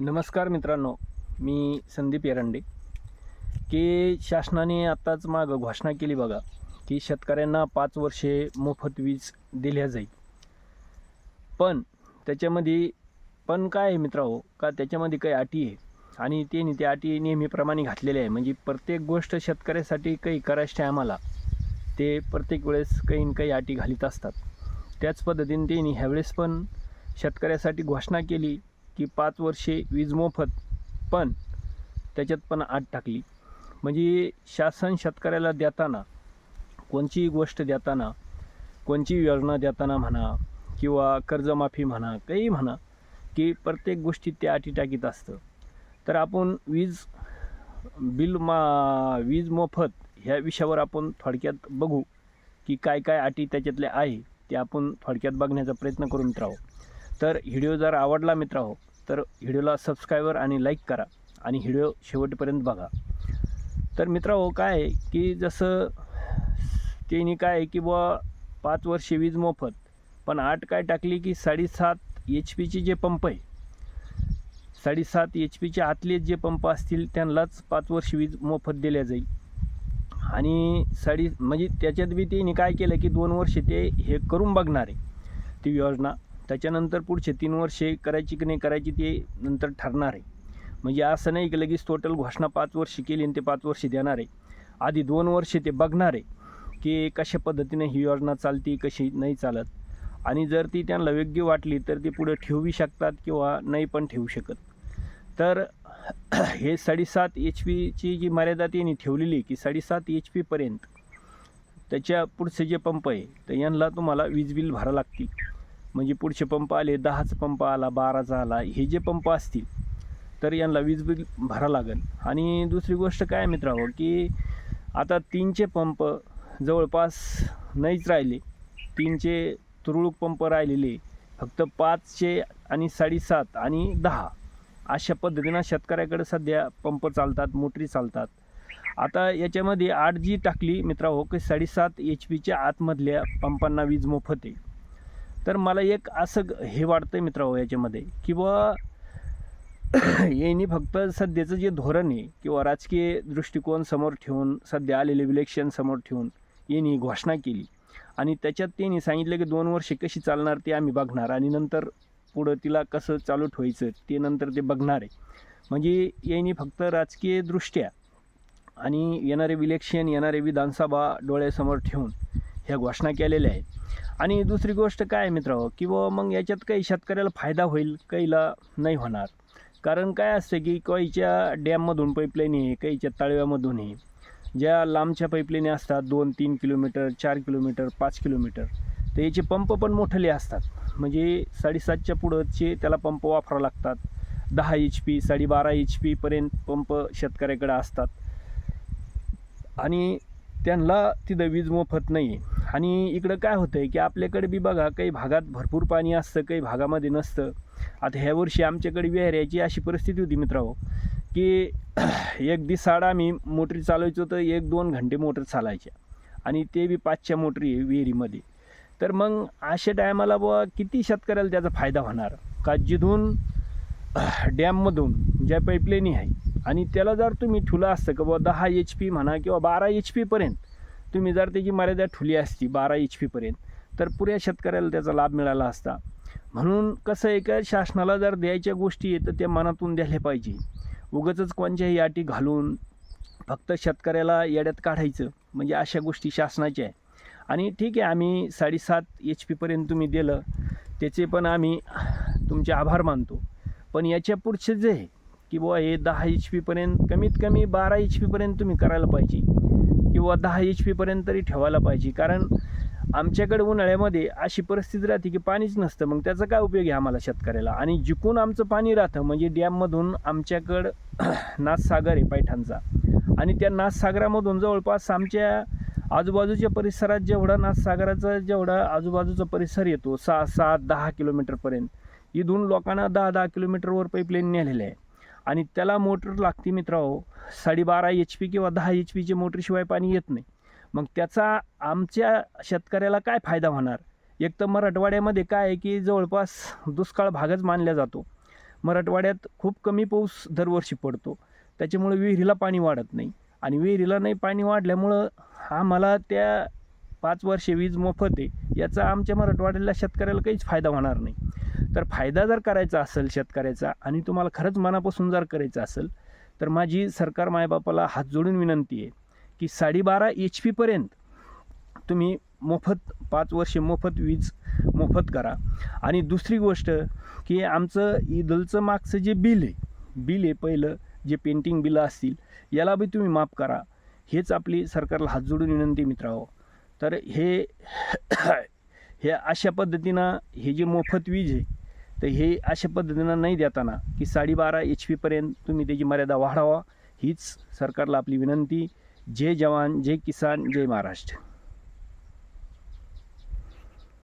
नमस्कार मित्रांनो मी संदीप एरंडे की शासनाने आत्ताच मागं घोषणा केली बघा की शेतकऱ्यांना पाच वर्षे मोफत वीज दिल्या जाईल. पण त्याच्यामध्ये पण काय आहे मित्रांनो हो, का त्याच्यामध्ये काही अटी आहे? आणि त्यांनी त्या अटी नेहमीप्रमाणे घातलेल्या आहे. म्हणजे प्रत्येक गोष्ट शेतकऱ्यासाठी काही करायची आम्हाला ते प्रत्येक वेळेस काही न काही अटी घालीत असतात. त्याच पद्धतीने त्यांनी ह्यावेळेस पण शेतकऱ्यासाठी घोषणा केली की पाच वर्षे वीज मोफत पण त्याच्यात पण आट टाकली. म्हणजे शासन शेतकऱ्याला देताना कोणतीही गोष्ट देताना कोणची योजना देताना म्हणा किंवा कर्जमाफी म्हणा काही म्हणा की प्रत्येक गोष्टीत ते अटी टाकीत असतं. तर आपण वीज बिल मा वीज मोफत ह्या विषयावर आपण थोडक्यात बघू की काय काय अटी त्याच्यातल्या आहे ते आपण थोडक्यात बघण्याचा प्रयत्न करून मित्राहो तर व्हिडिओ जर आवडला मित्रांनो तर व्हिडिओला सबस्क्रायबर आणि लाईक करा आणि व्हिडिओ शेवटपर्यंत बघा. तर मित्रांनो काय आहे की जसं त्यांनी काय आहे की बुवा पाच वर्षे वीज मोफत पण आठ काय टाकली की साडेसात एच पीचे जे पंप आहे साडेसात एच पीच्या आतले जे पंप असतील त्यांनाच पाच वर्ष वीज मोफत दिल्या जाईल. आणि साडी म्हणजे त्याच्यात बी त्यांनी काय केलं की दोन वर्ष ते हे करून बघणार आहे ती योजना. त्याच्यानंतर पुढचे तीन वर्षे करायची की नाही करायची ते नंतर ठरणार आहे. म्हणजे असं नाही की लगेच टोटल घोषणा पाच वर्ष केली आणि ते पाच वर्ष देणार आहे. आधी दोन वर्षे ते बघणार आहे की कशा पद्धतीने ही योजना चालती कशी नाही चालत. आणि जर ती त्यांना योग्य वाटली तर ती पुढे ठेवू शकतात किंवा नाही पण ठेवू शकत. तर हे साडेसात एच पीची जी मर्यादा त्यांनी ठेवलेली आहे की साडेसात एच पीपर्यंत त्याच्या पुढचे जे पंप आहे तर यांना तुम्हाला वीज बिल भरावं लागतील. म्हणजे पुढचे पंप आले दहाचा पंप आला बाराचा आला हे जे पंप असतील तर यांना वीज बिल भरावं लागेल. आणि दुसरी गोष्ट काय मित्रांनो की आता तीनचे पंप जवळपास नाहीच राहिले. तीनचे तुरळूक पंप राहिलेले फक्त पाचचे आणि साडेसात आणि दहा. अशा पद्धतीनं शेतकऱ्याकडे सध्या पंप चालतात मोटरी चालतात. आता याच्यामध्ये आठ जी टाकली मित्रा हो की साडेसात एच पीच्या आतमधल्या पंपांना वीज मोफत आहे. तर मला एक असं ग- हे वाटतं मित्रांनो याच्यामध्ये की यांनी फक्त सध्याचं जे धोरण आहे किंवा राजकीय दृष्टिकोन समोर ठेवून सध्या आलेले इलेक्शन समोर ठेवून यांनी घोषणा केली. आणि त्याच्यात त्यांनी सांगितलं की दोन वर्षे कशी चालणार ते आम्ही बघणार आणि नंतर पुढं तिला कसं चालू ठेवायचं ते नंतर ते बघणार आहे. म्हणजे यांनी फक्त राजकीयदृष्ट्या आणि येणारे इलेक्शन येणारे विधानसभा डोळ्यासमोर ठेवून ह्या घोषणा केलेल्या आहेत. आणि दुसरी गोष्ट काय आहे मित्रांनो की बुवा मग याच्यात काही शेतकऱ्याला फायदा होईल काहीला नाही होणार? कारण काय असतं की काहीच्या डॅममधून पाईपलाईन आहे काहीच्या तळव्यामधून आहे. ज्या लांबच्या पाईपलाईनी असतात दोन तीन किलोमीटर चार किलोमीटर पाच किलोमीटर तर याचे पंप पण मोठले असतात. म्हणजे साडेसातच्या पुढंचे त्याला पंप वापरावं लागतात. दहा एच पी साडेबारा एच पीपर्यंत पंप शेतकऱ्याकडे असतात. आणि त्यांना तिथं वीज मोफत नाही आहे आणि इकडं काय होतं आहे की आपल्याकडे बी बघा काही भागात भरपूर पाणी असतं काही भागामध्ये नसतं. आता ह्या वर्षी आमच्याकडे विहिऱ्याची अशी परिस्थिती होती मित्रांनो की एक दिसाड आम्ही मोटरी चालवायचो तर एक दोन घंटे मोटर चालायच्या आणि ते बी पाचच्या मोटरी आहे विहिरीमध्ये. तर मग अशा टायमाला बुवा किती शेतकऱ्याला त्याचा फायदा होणार? का जिथून डॅममधून ज्या पाईपलाईनी आहे. आणि त्याला जर तुम्ही ठुलं असतं का बुवा दहा एच पी म्हणा किंवा बारा एच पीपर्यंत तुम्ही जर त्याची मर्यादा ठुली असती बारा एच पीपर्यंत तर पुऱ्या शेतकऱ्याला त्याचा लाभ मिळाला असता. म्हणून कसं आहे का शासनाला जर द्यायच्या गोष्टी आहे तर त्या मनातून द्यायला पाहिजे. उगाचच कोणत्याही अटी घालून फक्त शेतकऱ्याला येड्यात काढायचं म्हणजे अशा गोष्टी शासनाच्या आहे आणि ठीक आहे आम्ही साडेसात एच पीपर्यंत तुम्ही दिलं त्याचे पण आम्ही तुमचे आभार मानतो. पण याच्या पुढचे जे आहे की बुवा हे दहा एच पीपर्यंत कमीत कमी बारा एच पीपर्यंत तुम्ही करायला पाहिजे. किंवा दहा एच पीपर्यंत तरी ठेवायला पाहिजे. कारण आमच्याकडे उन्हाळ्यामध्ये अशी परिस्थिती राहते की पाणीच नसतं. मग त्याचा काय उपयोग आहे आम्हाला शेतकऱ्याला? आणि जिकून आमचं पाणी राहतं म्हणजे डॅममधून आमच्याकडं नाथसागर आहे पैठणचा. आणि त्या नाथसागरामधून जवळपास आमच्या आजूबाजूच्या परिसरात जेवढा नाथसागराचा जेवढा आजूबाजूचा परिसर येतो सहा सात दहा किलोमीटरपर्यंत इथून लोकांना दहा दहा किलोमीटरवर पाईपलाईन नेलेलं आहे. आणि त्याला मोटर लागते मित्रांनो साडेबारा एच पी किंवा दहा एच पीची मोटरशिवाय पाणी येत नाही. मग त्याचा आमच्या शेतकऱ्याला काय फायदा होणार? एक तर मराठवाड्यामध्ये काय आहे की जवळपास दुष्काळ भागच मानला जातो. मराठवाड्यात खूप कमी पाऊस दरवर्षी पडतो. त्याच्यामुळे विहिरीला पाणी वाढत नाही. आणि विहिरीला नाही पाणी वाढल्यामुळं आम्हाला त्या पाच वर्षे वीज मोफत आहे. याचा आमच्या मराठवाड्याला शेतकऱ्याला काहीच फायदा होणार नाही. तर फायदा जर करायचा असेल शेतकऱ्याचा आणि तुम्हाला खरंच मनापासून जर करायचं असेल तर माझी सरकार मायबापाला हात जोडून विनंती आहे की साडेबारा एच पीपर्यंत तुम्ही मोफत पाच वर्षे मोफत वीज मोफत करा. आणि दुसरी गोष्ट की आमचं ईदलचं मागचं जे बिल आहे बिल आहे पहिलं जे पेंटिंग बिलं असतील याला बी तुम्ही माफ करा. हेच आपली सरकारला हात जोडून विनंती मित्रांनो. तर हे हे अशा पद्धतीनं हे जे मोफत वीज आहे तर हे अशा पद्धतीनं नाही देताना की साडेबारा एच पीपर्यंत तुम्ही त्याची मर्यादा वाढवा. हीच सरकारला आपली विनंती. जय जवान जय किसान जय महाराष्ट्र.